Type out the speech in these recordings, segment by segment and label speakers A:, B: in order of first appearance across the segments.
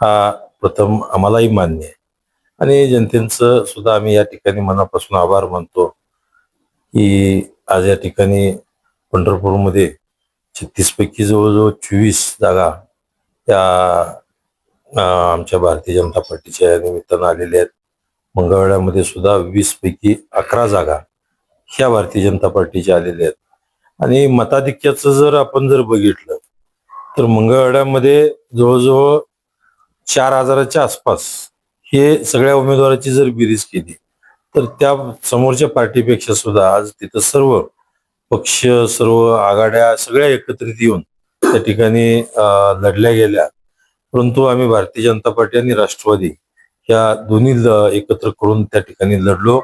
A: हा प्रथम आम्हालाही मान्य आहे. आणि जनतेचं सुद्धा आम्ही या ठिकाणी मनापासून आभार मानतो की आज या ठिकाणी पंढरपूरमध्ये छत्तीसपैकी जवळजवळ चोवीस जागा त्या आमच्या भारतीय जनता पार्टीच्या निमित्तानं आलेल्या आहेत. मंगळवाड्यामध्ये सुद्धा वीस पैकी अकरा जागा ह्या भारतीय जनता पार्टीच्या आलेल्या आहेत. आणि मताधिक्याचं जर आपण जर बघितलं तर मंगळवाड्यामध्ये जवळजवळ चार हजाराच्या आसपास हे सगळ्या उमेदवाराची जर बिरीज केली तर त्या समोरच्या पार्टीपेक्षा सुद्धा आज तिथं सर्व पक्ष सर्व आघाड्या सगळ्या एकत्रित येऊन त्या ठिकाणी लढल्या गेल्या. परंतु आम्ही भारतीय जनता पार्टी आणि राष्ट्रवादी या दोन्ही एकत्र करून त्या ठिकाणी लढलो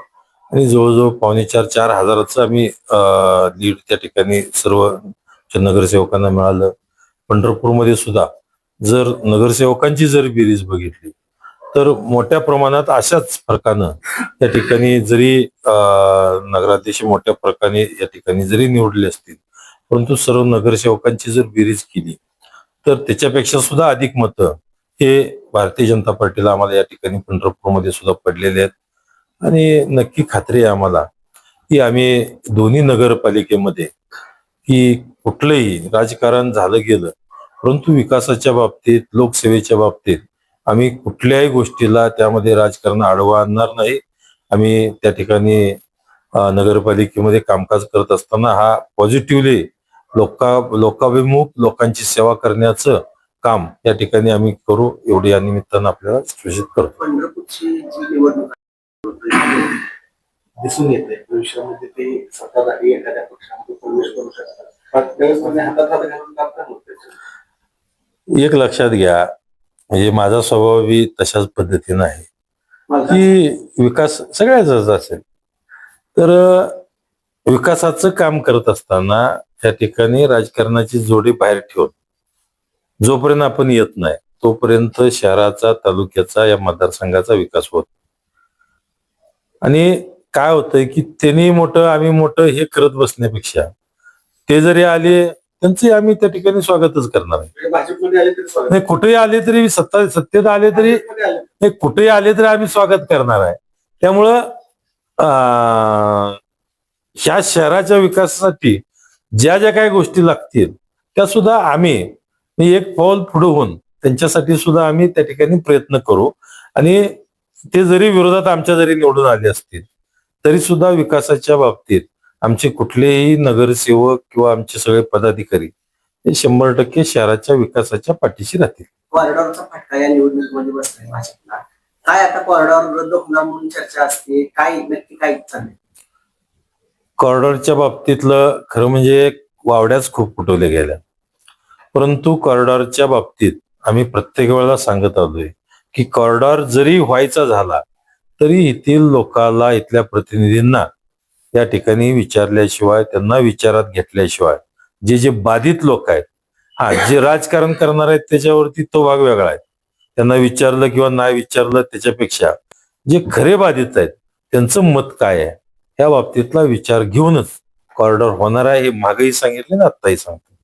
A: आणि जवळजवळ पावणे चार चार हजाराचं आम्ही लीड त्या ठिकाणी सर्व नगरसेवकांना मिळालं. पंढरपूरमध्ये सुद्धा जर नगरसेवकांची जर बेरीज बघितली तर मोठ्या प्रमाणात अशाच फरकानं त्या ठिकाणी जरी नगराध्यक्ष मोठ्या फरकाने या ठिकाणी जरी निवडले असतील परंतु सर्व नगरसेवकांची जर बेरीज केली तर त्याच्यापेक्षा सुद्धा अधिक मतं हे भारतीय जनता पार्टीला आम्हाला या ठिकाणी पंढरपूरमध्ये सुद्धा पडलेले आहेत. आणि नक्की खात्री आहे आम्हाला की आम्ही दोन्ही नगरपालिकेमध्ये की कुठलंही राजकारण झालं गेलं परंतु विकासाच्या बाबतीत लोकसेवेच्या बाबतीत आम्ही कुठल्याही गोष्टीला त्यामध्ये राजकारण आडवा आणणार नाही. आम्ही त्या ठिकाणी नगरपालिकेमध्ये कामकाज करत असताना हा पॉझिटिव्हली लोका लोकाभिमुख लोकांची सेवा करण्याचं काम या ठिकाणी आम्ही करू एवढी या निमित्तानं आपल्याला सूचित करतो.
B: दिसून येते. भविष्यामध्ये ते सत्ताधारी एखाद्या पक्षामध्ये प्रवेश करू शकतात पण त्यावेळेस हातात हात घालून काम करत होते
A: एक लक्षात घ्या म्हणजे माझा स्वभाव बी तशाच पद्धतीनं आहे. की विकास सगळ्याचाच असेल. तर विकासाचं काम करत असताना त्या ठिकाणी राजकारणाची जोडी बाहेर ठेवून जोपर्यंत आपण येत नाही तोपर्यंत शहराचा तालुक्याचा या मतदारसंघाचा विकास होत आणि काय होतंय की त्यांनी मोठं आम्ही मोठं हे करत बसण्यापेक्षा ते जरी आले त्यांचे आम्ही त्या ठिकाणी स्वागतच करणार आहे.
B: म्हणजे भाजपमध्ये आले तरी स्वागत.
A: नाही कुठेही आले तरी सत्ता सत्तेत आले तरी
B: भाजपमध्ये आले.
A: हे कुठेही आले तरी आम्ही स्वागत करणार आहे. त्यामुळं अं, ह्या शहराच्या विकासासाठी ज्या ज्या काही गोष्टी लागतील त्या सुद्धा आम्ही मी एक पाऊल पुढे होऊन त्यांच्यासाठी सुद्धा आम्ही त्या ठिकाणी प्रयत्न करू. आणि ते जरी विरोधात आमच्या जरी निवडून आले असतील तरी सुद्धा विकासाच्या बाबतीत आमचे कुठलेही नगरसेवक किंवा आमचे सगळे पदाधिकारी हे शंभर टक्के शहराच्या विकासाच्या पाठीशी राहतील.
C: कॉरिडॉरचा फटका या निवडणुकीमध्ये बसलाय भाजपला. काय आता कॉरिडॉर रद्द होणार म्हणून चर्चा असते? काय नक्की काय चाललंय
A: कॉरिडॉरच्या बाबतीतलं खरं म्हणजे वावड्याच खूप फुटवल्या गेल्या. परंतु कॉरिडॉरच्या बाबतीत आम्ही प्रत्येक वेळेला सांगत आलोय की कॉरिडॉर जरी व्हायचा झाला तरी येथील लोकांना इथल्या प्रतिनिधींना त्या ठिकाणी विचारल्याशिवाय त्यांना विचारात घेतल्याशिवाय जे जे बाधित लोक आहेत हा जे राजकारण करणार आहेत त्याच्यावरती तो भाग वेगळा आहे. त्यांना विचारलं किंवा नाही विचारलं त्याच्यापेक्षा जे खरे बाधित आहेत त्यांचं मत काय आहे? या बाबतीतला विचार घेऊनच कॉरिडॉर होणार आहे हे मागेही सांगितले ना आत्ताही सांगतो.